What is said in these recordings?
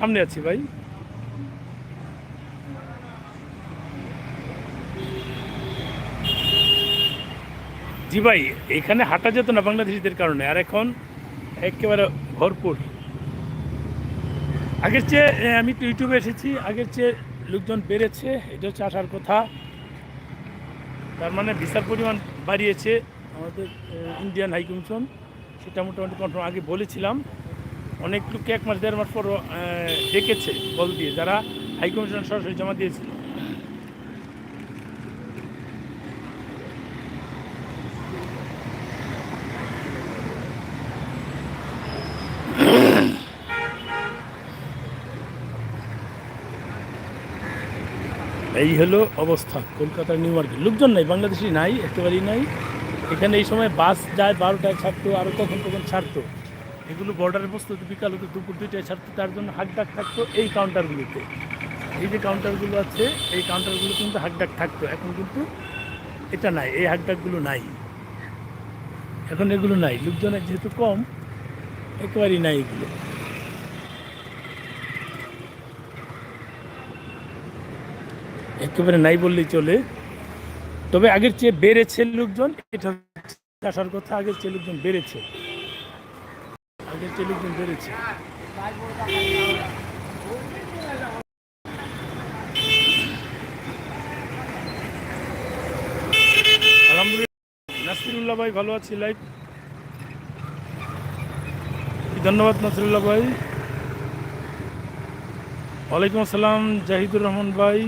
সামনে আছি ভাই। জি ভাই, এখানে হাঁটা যেত না বাংলাদেশিদের কারণে, আর এখন একেবারে ভরপুর। আগের চেয়ে আমি তো ইউটিউবে এসেছি, আগের চেয়ে লোকজন বেড়েছে, এটা হচ্ছে আসার কথা। তার মানে ভিসার পরিমাণ বাড়িয়েছে আমাদের ইন্ডিয়ান হাই কমিশন সেটা মোটামুটি কনফার্ম আগে বলেছিলাম। অনেক লোককে এক মাস, দেড় মাস পর ডেকেছে বল দিয়ে, যারা হাইকমিশন সরাসরি জমা দিয়েছিল। এই হলো অবস্থা, কলকাতার নিউ মার্কেট। লোকজন নাই, বাংলাদেশি নাই, একেবারেই নাই। এখানে এই সময় বাস যায় বারোটায় ছাড়তো আরও কখন কখন ছাড়তো। এগুলো বর্ডারের প্রস্তুতি বিকাল হতো, দুপুর দুইটায় ছাড়তো, তার জন্য হাকডাক থাকতো এই কাউন্টারগুলোতে এই যে কাউন্টারগুলো আছে, এই কাউন্টারগুলো কিন্তু হাকডাক থাকতো। এখন কিন্তু এটা নাই, এই হাকডাকগুলো নাই। এখন এগুলো নাই, লোকজনের যেহেতু কম, একেবারেই নাই এগুলো। একেবারে নাই বললেই চলে। তবে আগের চেয়ে বেড়েছে লোকজন, এটা আসার কথা, আগের চেয়ে লোকজন বেড়েছে। চেয়ে লোকজন বেড়েছে। নাসিরুল্লাহ ভাই ভালো আছি লাইভ ধন্যবাদ নাসিরুল্লাহ ভাই। ওয়ালাইকুম আসসালাম, জাহিদুর রহমান ভাই।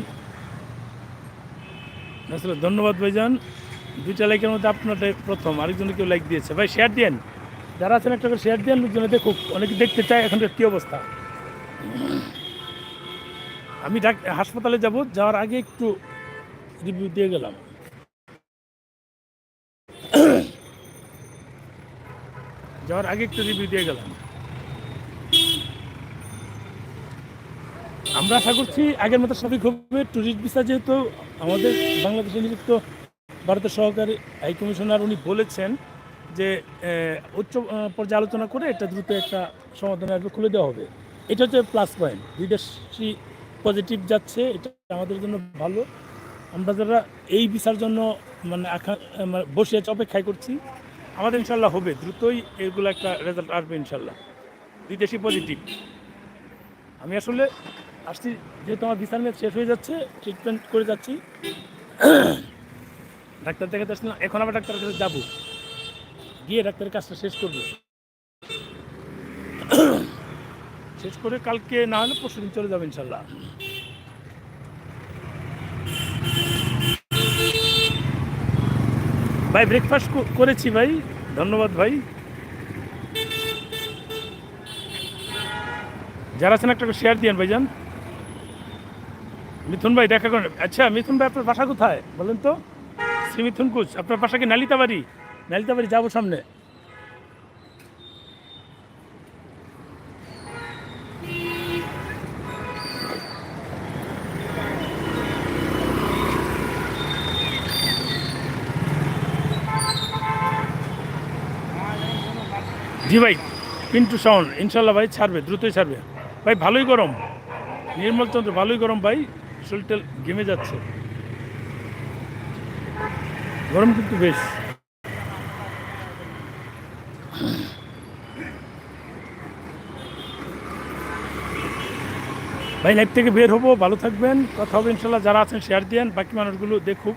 আসলে ধন্যবাদ ভাইজান। দুইটা লাইকের মধ্যে আপনারটাই প্রথম আরেকজনে কেউ লাইক দিয়েছে। ভাই শেয়ার দেন যারা আছেন একটা করে শেয়ার দেন লোকজনে দেখুক। অনেকে দেখতে চায় এখনকার কী অবস্থা। আমি ডাক হাসপাতালে যাব, যাওয়ার আগে একটু রিভিউ দিয়ে গেলাম। যাওয়ার আগে একটু রিভিউ দিয়ে গেলাম। আমরা আশা করছি আগের মতো সবই হবে। ট্যুরিস্ট ভিসা যেহেতু আমাদের বাংলাদেশে নিযুক্ত ভারতের সহকারী হাই কমিশনার উনি বলেছেন যে উচ্চ পর্যায়ে আলোচনা করে এটা দ্রুত একটা সমাধান আসবে খুলে দেওয়া হবে। এটা হচ্ছে প্লাস পয়েন্ট বিদেশি পজিটিভ যাচ্ছে, এটা আমাদের জন্য ভালো। আমরা যারা এই ভিসার জন্য মানে আখা মানে বসে আছে, অপেক্ষায় করছি, আমাদের ইনশাল্লাহ হবে, দ্রুতই এগুলো একটা রেজাল্ট আসবে ইনশাল্লাহ বিদেশি পজিটিভ আমি আসলে আসছি, যেহেতু আমার ভিসার মেয়াদ শেষ হয়ে যাচ্ছে ট্রিটমেন্ট করে যাচ্ছি। ডাক্তার দেখাতে আসলাম এখন আবার ডাক্তারের কাছে যাব। গিয়ে ডাক্তারের কাজটা শেষ করব। শেষ করে কালকে না হলে পরশু দিন চলে যাব ইনশাল্লাহ। ভাই ব্রেকফাস্ট করেছি ভাই। ধন্যবাদ ভাই। যারা আছেন একটা শেয়ার দিয়েন ভাইজান। মিথুন ভাই, দেখা করেন। আচ্ছা মিথুন ভাই, আপনার বাসা কোথায়? বলেন তো। শ্রী মিথুন কুচ, আপনার বাসা কি নালিতাবাড়ি? নালিতাবাড়ি যাব সামনে। জি ভাই, পিন্টু সাউন্ড ইনশাল্লাহ ভাই ছাড়বে, দ্রুতই ছাড়বে। ভাই, ভালোই গরম। নির্মলচন্দ্র ভালোই গরম ভাই শরীরটা ঘেমে যাচ্ছে। গরম কিন্তু বেশ। ভাই লাইভ থেকে বের হব, ভালো থাকবেন, কথা হবে ইনশাল্লাহ, যারা আছেন শেয়ার দিয়েন, বাকি মানুষগুলো দেখুক।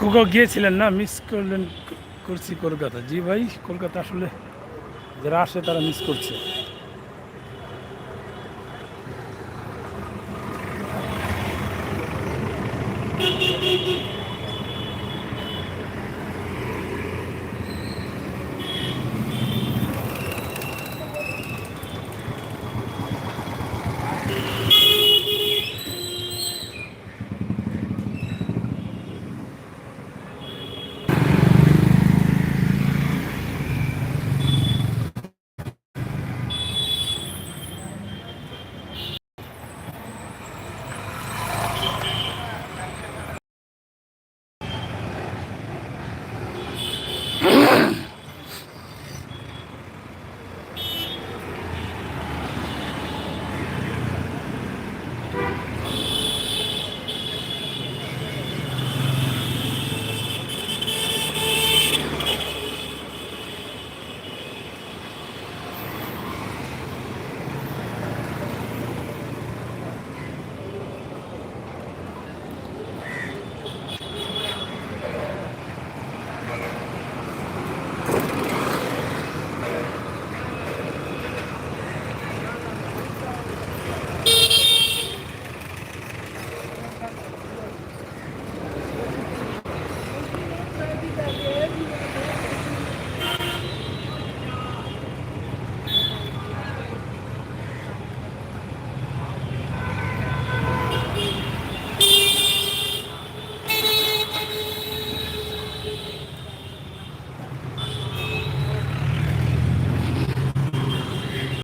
কোথাও গিয়েছিলেন না মিস করলেন করছি কলকাতা। জি ভাই, কলকাতা আসলে যারা আসে তারা মিস করছে।